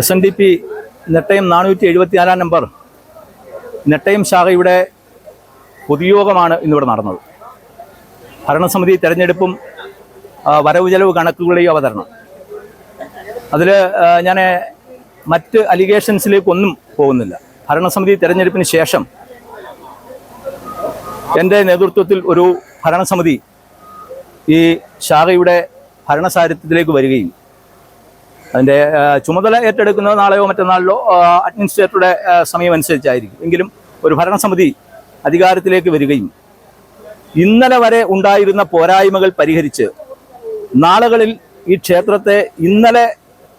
S N D P Nettayam നാനൂറ്റി എഴുപത്തിനാലാം number. Nettayam ശാഖയുടെ പൊതുയോഗമാണ് ഇന്നിവിടെ നടന്നത്. ഭരണസമിതി തെരഞ്ഞെടുപ്പും വരവ് ചെലവ് കണക്കുകളുടെയും അവതരണം. അതിൽ ഞാൻ മറ്റ് അലിഗേഷൻസിലേക്കൊന്നും പോകുന്നില്ല. ഭരണസമിതി തെരഞ്ഞെടുപ്പിന് ശേഷം എന്റെ നേതൃത്വത്തിൽ ഒരു ഭരണസമിതി ഈ ശാഖയുടെ ഭരണസാരഥ്യത്തിലേക്ക് വരികയും അതിന്റെ ചുമതല ഏറ്റെടുക്കുന്നത് നാളെയോ മറ്റന്നാളിലോ അഡ്മിനിസ്ട്രേറ്ററുടെ സമയമനുസരിച്ചായിരിക്കും. എങ്കിലും ഒരു ഭരണസമിതി അധികാരത്തിലേക്ക് വരികയും ഇന്നലെ വരെ ഉണ്ടായിരുന്ന പോരായ്മകൾ പരിഹരിച്ച് നാളുകളിൽ ഈ ക്ഷേത്രത്തെ ഇന്നലെ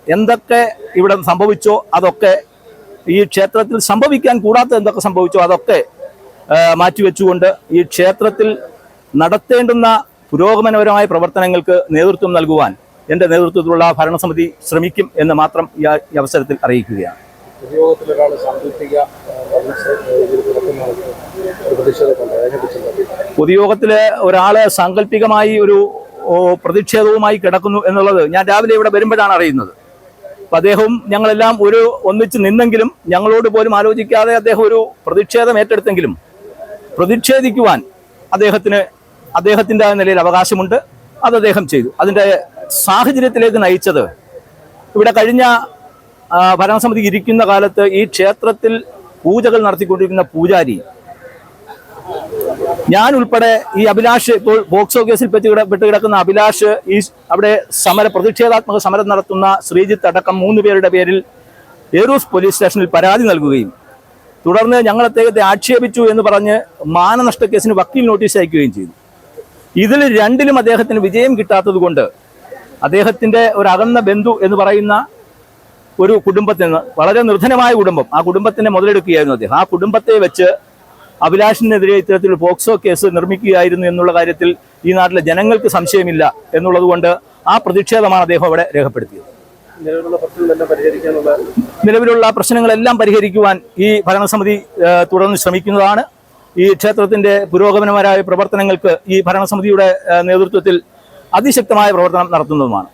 എന്തൊക്കെ ഇവിടെ സംഭവിച്ചോ അതൊക്കെ ഈ ക്ഷേത്രത്തിൽ സംഭവിക്കാൻ കൂടാത്ത എന്തൊക്കെ സംഭവിച്ചോ അതൊക്കെ മാറ്റിവെച്ചുകൊണ്ട് ഈ ക്ഷേത്രത്തിൽ നടത്തേണ്ടുന്ന പുരോഗമനപരമായ പ്രവർത്തനങ്ങൾക്ക് നേതൃത്വം നൽകുവാൻ എന്റെ നേതൃത്വത്തിലുള്ള ഭരണസമിതി ശ്രമിക്കും എന്ന് മാത്രം ഈ അവസരത്തിൽ അറിയിക്കുകയാണ്. പൊതുയോഗത്തിൽ പൊതുയോഗത്തിൽ ഒരാൾ സാങ്കല്പികമായി ഒരു പ്രതിഷേധവുമായി കിടക്കുന്നു എന്നുള്ളത് ഞാൻ രാവിലെ ഇവിടെ വരുമ്പോഴാണ് അറിയുന്നത്. അപ്പം അദ്ദേഹവും ഞങ്ങളെല്ലാം ഒരു ഒന്നിച്ച് നിന്നെങ്കിലും ഞങ്ങളോട് പോലും ആലോചിക്കാതെ അദ്ദേഹം ഒരു പ്രതിഷേധം ഏറ്റെടുത്തെങ്കിലും പ്രതിഷേധിക്കുവാൻ അദ്ദേഹത്തിന് അദ്ദേഹത്തിന്റെ നിലയിൽ അവകാശമുണ്ട്. അത് അദ്ദേഹം ചെയ്തു. അതിന്റെ സാഹചര്യത്തിലേക്ക് നയിച്ചത്. ഇവിടെ കഴിഞ്ഞ ഭരണസമിതി ഇരിക്കുന്ന കാലത്ത് ഈ ക്ഷേത്രത്തിൽ പൂജകൾ നടത്തിക്കൊണ്ടിരിക്കുന്ന പൂജാരി ഞാൻ ഉൾപ്പെടെ ഈ അഭിലാഷ് ഇപ്പോൾ ബോക്സോ കേസിൽ പെട്ട് കിട- പെട്ട് കിടക്കുന്ന അഭിലാഷ് ഈ അവിടെ സമര പ്രതിഷേധാത്മക സമരം നടത്തുന്ന ശ്രീജിത്ത് അടക്കം മൂന്ന് പേരുടെ പേരിൽ ഏറൂസ് പോലീസ് സ്റ്റേഷനിൽ പരാതി നൽകുകയും തുടർന്ന് ഞങ്ങൾ അദ്ദേഹത്തെ ആക്ഷേപിച്ചു എന്ന് പറഞ്ഞ് മാനനഷ്ട കേസിന് വക്കീൽ നോട്ടീസ് അയക്കുകയും ചെയ്തു. ഇതിൽ രണ്ടിലും അദ്ദേഹത്തിന് വിജയം കിട്ടാത്തത് കൊണ്ട് അദ്ദേഹത്തിന്റെ ഒരു അകന്ന ബന്ധു എന്ന് പറയുന്ന ഒരു കുടുംബത്തിൽ നിന്ന് വളരെ നിർധനമായ കുടുംബം. ആ കുടുംബത്തിനെ മുതലെടുക്കുകയായിരുന്നു അദ്ദേഹം. ആ കുടുംബത്തെ വെച്ച് അഭിലാഷിനെതിരെ ഇത്തരത്തിൽ പോക്സോ കേസ് നിർമ്മിക്കുകയായിരുന്നു എന്നുള്ള കാര്യത്തിൽ ഈ നാട്ടിലെ ജനങ്ങൾക്ക് സംശയമില്ല എന്നുള്ളതുകൊണ്ട് ആ പ്രതിഷേധമാണ് അദ്ദേഹം അവിടെ രേഖപ്പെടുത്തിയത്. നിലവിലുള്ള പ്രശ്നങ്ങളെല്ലാം പരിഹരിക്കുവാൻ ഈ ഭരണസമിതി തുടർന്ന് ശ്രമിക്കുന്നതാണ്. ഈ ക്ഷേത്രത്തിന്റെ പുരോഗമനപരമായ പ്രവർത്തനങ്ങൾക്ക് ഈ ഭരണസമിതിയുടെ നേതൃത്വത്തിൽ അതിശക്തമായ പ്രവർത്തനം നടത്തുന്നതുമാണ്.